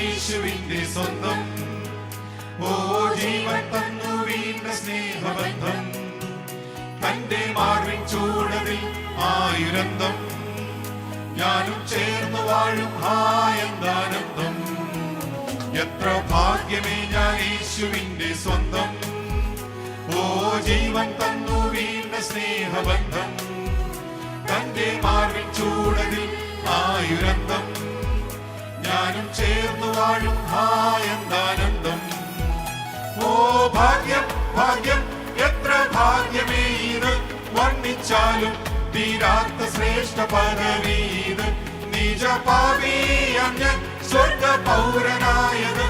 യേശുവിന്റെ സ്വന്തം. ഓ ജീവൻ തന്നു വീണ്ട സ്നേഹബന്ധം. തന്റെ മാർവിൻ ചൂടതിൽ ആയുരന്തം. ഞാനും ചേർന്ന് വാഴും ഹായന്താനന്ദം എത്ര ഭാഗ്യമേ ഞാൻ യേശുവിന്റെ സ്വന്തം. ഓ ജീവൻ തന്നു വീണ്ട സ്നേഹബന്ധം. തന്റെ മാർവിൻ ചൂടതിൽ ആയുരന്തം. ഞാനും ചേർന്നു വാഴും ഹായന്താനന്ദം ഓ ഭാഗ്യം ഭാഗ്യം എത്ര ഭാഗ്യമേ ഇത്. വർണിച്ചാലും തീരാത്ത ശ്രേഷ്ഠ പദവീത് നിജ പാപീയം ഞാൻ സ്വർഗ പൗരനായത്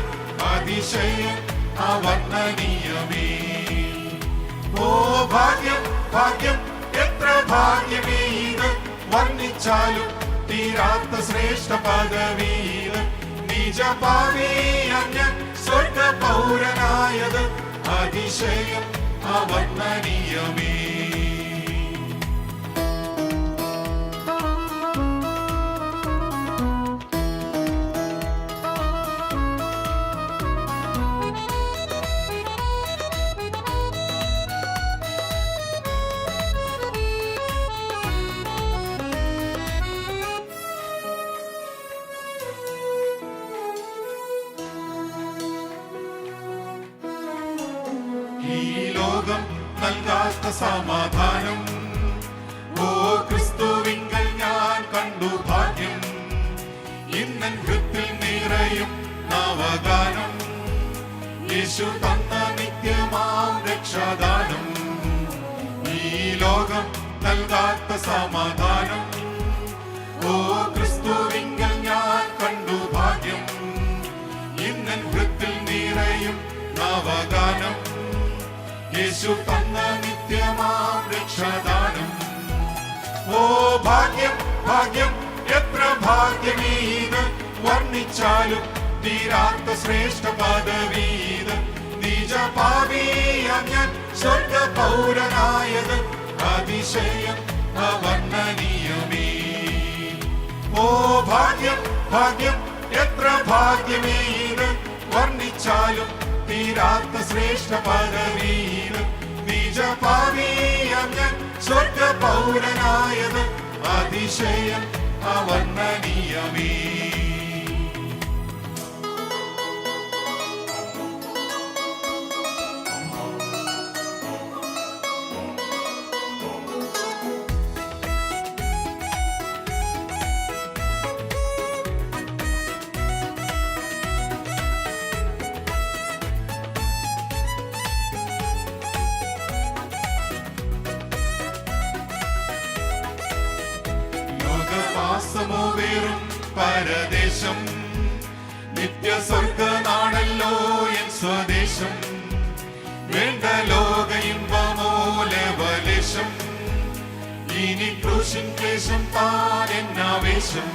അതിശയ അവർണനീയമേ. ഓ ഭാഗ്യം ഭാഗ്യം എത്ര ഭാഗ്യമേ ഇത്. വർണിച്ചാലും തീരാത്ത ശ്രേഷ്ഠ പദവീത് നിജ പാപീയം ഞാൻ സ്വർഗ പൗരനായത് ഈ ലോകം നൽകാത്ത സമാധാനം. ഓ ക്രിസ്തുവിങ്കൽ ഞാൻ കണ്ടു ഭാഗ്യം. ഇന്നൻ ഹൃത്തിൽ നിറയും നവഗാനം. യേശു തന്ന നിത്യമാം രക്ഷാദാനം. ഈ ലോകം നൽകാത്ത സമാധാനം. ഓ യേശു തന്ന നിത്യമാം രക്ഷാദാനം ഓ ഭാഗ്യം ഭാഗ്യം എത്ര ഭാഗ്യമീത്. വർണിച്ചാലും തീരാത്ത ശ്രേഷ്ഠ പദവീത്. നിജ പാപീയ ഞാൻ സ്വർഗ പൗരനായത് അതിശയം അവർണനീയമേ. ഓ ഭാഗ്യം ഭാഗ്യം എത്ര ഭാഗ്യമീത്. വർണിച്ചാലും തീരാത്ത ശ്രേഷ്ഠ പദവീത് നിജ പാവീയം ഞാൻ സ്വർഗ പൗരനായത് അതിശയം അവർണനീയമേ പരദേശം. നിത്യ സ്വർഗനാണല്ലോ എൻ സ്വദേശം. വേണ്ട ലോക ഇമ്പമോലവലേശം ഇനി ക്രൂശിൻ ക്ലേശം താൻ എന്നാവേശം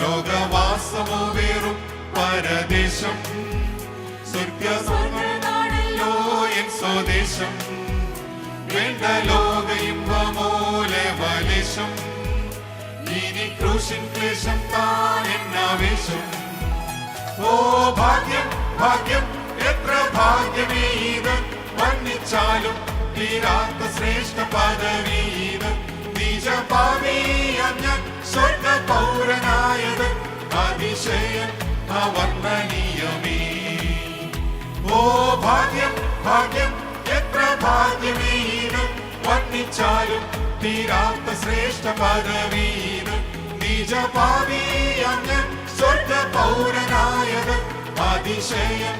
ലോകവാസമോ വേറും പരദേശം. സ്വർഗ സ്വർഗനാണല്ലോ എൻ സ്വദേശം. വേണ്ട ലോക ഇമ്പമോലവലേശം ഇനി ക്രൂശിൻ ക്ലേശം താൻ എന്നാവേശം ഓ ഭാഗ്യം ഭാഗ്യം എത്ര ഭാഗ്യമേ ഇത്? വർണിച്ചാലും തീരാത്ത ശ്രേഷ്ഠ പദവീത് നിജ പാവീയം ഞാൻ സ്വർഗ പൗരനായത് അതിശയം അവർണനീയമേ. ഓ ഭാഗ്യം ഭാഗ്യം എത്ര ഭാഗ്യമീത് വർണിച്ചാലും തീരാത്ത ശ്രേഷ്ഠ പദവീത് നിജ പാവീയം ഞാൻ സ്വർഗ പൗരനായത് അതിശയം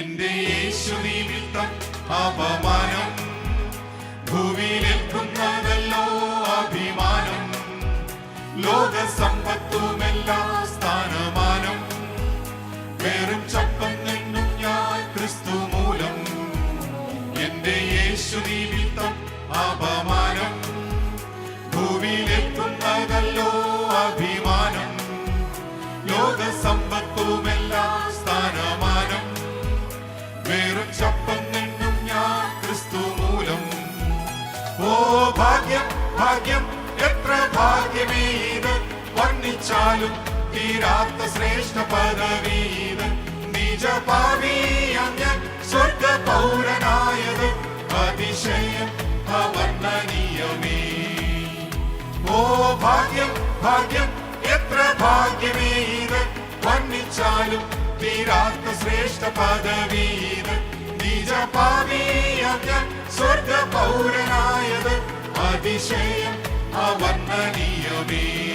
എന്റെ യേശു നിമിത്ത അപമാനം. ഭൂമിയിലെത്തുന്നതല്ലോ അഭിമാനം. ലോക സമ്പത്തുമെല്ലാം ഭാഗ്യം എത്ര ഭാഗ്യമീത്? വർണിച്ചാലും തീരാത്ത ശ്രേഷ്ഠ പദവീത്. നിജ പാവിയാം ഞാൻ സ്വർഗ പൗരനായത് അതിശയം അവർണനീയമേ. ഓ ഭാഗ്യം ഭാഗ്യം എത്ര ഭാഗ്യമേ ഇത് വർണിച്ചാലും തീരാത്ത ശ്രേഷ്ഠ പദവീത്. നിജ പാവിയാം ഞാൻ സ്വർഗ പൗരനായത് അതിശയം അവൻ മണിയുമേ